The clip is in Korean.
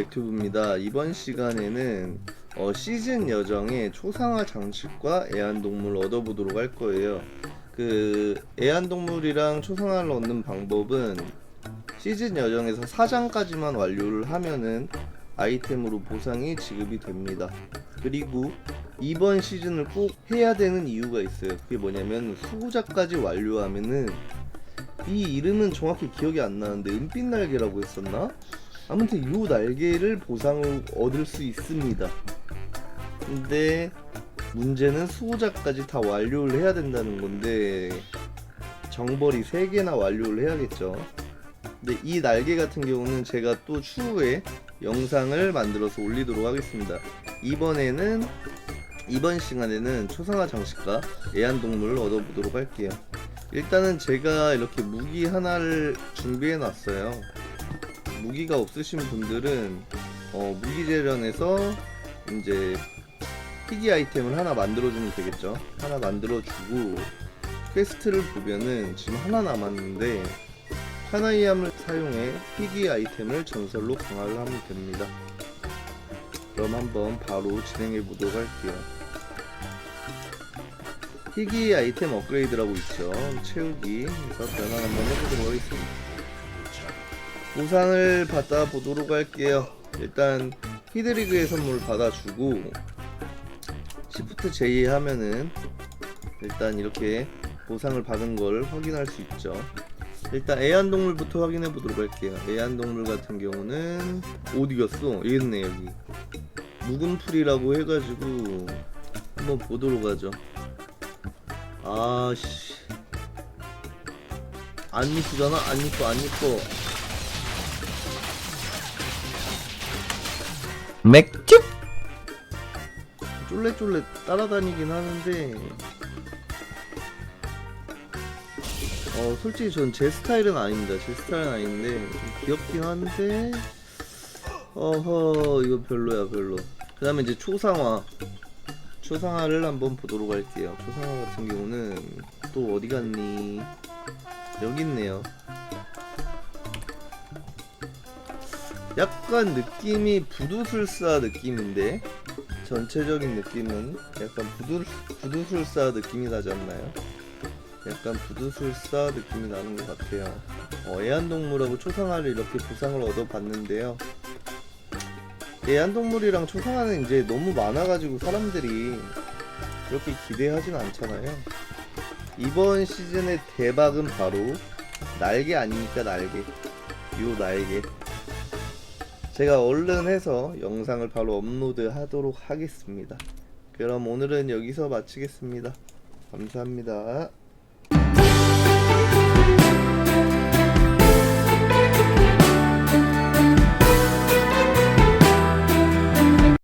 유튜브입니다. 이번 시간에는 어, 시즌 여정의 초상화 장식과 애완동물 얻어보도록 할 거예요. 그 애완동물이랑 초상화를 얻는 방법은 시즌 여정에서 4장까지만 완료를 하면은 아이템으로 보상이 지급이 됩니다. 그리고 이번 시즌을 꼭 해야 되는 이유가 있어요. 그게 뭐냐면 수호자까지 완료하면은 이 이름은 정확히 기억이 안 나는데 은빛 날개라고 했었나? 아무튼 이 날개를 보상을 얻을 수 있습니다. 근데 문제는 수호자까지 다 완료를 해야 된다는 건데 정벌이 3개나 완료를 해야겠죠. 근데 이 날개 같은 경우는 제가 또 추후에 영상을 만들어서 올리도록 하겠습니다. 이번에는 이번 시간에는 초상화 장식과 애완동물을 얻어보도록 할게요. 일단은 제가 이렇게 무기 하나를 준비해 놨어요. 무기가 없으신 분들은 어, 무기 재련에서 이제 희귀 아이템을 하나 만들어주면 되겠죠. 하나 만들어주고 퀘스트를 보면은 지금 하나 남았는데 카나이암을 사용해 희귀 아이템을 전설로 강화를 하면 됩니다. 그럼 한번 바로 진행해 보도록 할게요. 희귀 아이템 업그레이드라고 있죠. 채우기. 그래서 변환 한번 해보도록 하겠습니다. 보상을 받아 보도록 할게요. 일단 히드리그의 선물 받아주고 시프트 J 하면은 일단 이렇게 보상을 받은 걸 확인할 수 있죠. 일단 애완동물부터 확인해 보도록 할게요. 애완동물 같은 경우는 어디 갔어? 여기 있네 여기. 묵은 풀이라고 해가지고 한번 보도록 하죠. 아씨 안 이쁘잖아 안 이뻐 안 이뻐 맥주? 쫄래쫄래 따라다니긴 하는데. 어 솔직히 전 제 스타일은 아닙니다. 제 스타일은 아닌데 좀 귀엽긴 한데. 어허 이거 별로야 별로. 그 다음에 이제 초상화. 초상화를 한번 보도록 할게요. 초상화 같은 경우는 또 어디 갔니? 여기 있네요 약간 느낌이 부두술사 느낌인데 전체적인 느낌은 약간 부두, 부두술사 느낌이 나지 않나요? 약간 부두술사 느낌이 나는 것 같아요. 어, 애완동물하고 초상화를 이렇게 보상을 얻어봤는데요. 애완동물이랑 초상화는 이제 너무 많아가지고 사람들이 그렇게 기대하진 않잖아요. 이번 시즌의 대박은 바로 날개 아니니까 날개. 요 날개. 제가 얼른 해서 영상을 바로 업로드 하도록 하겠습니다. 그럼 오늘은 여기서 마치겠습니다. 감사합니다.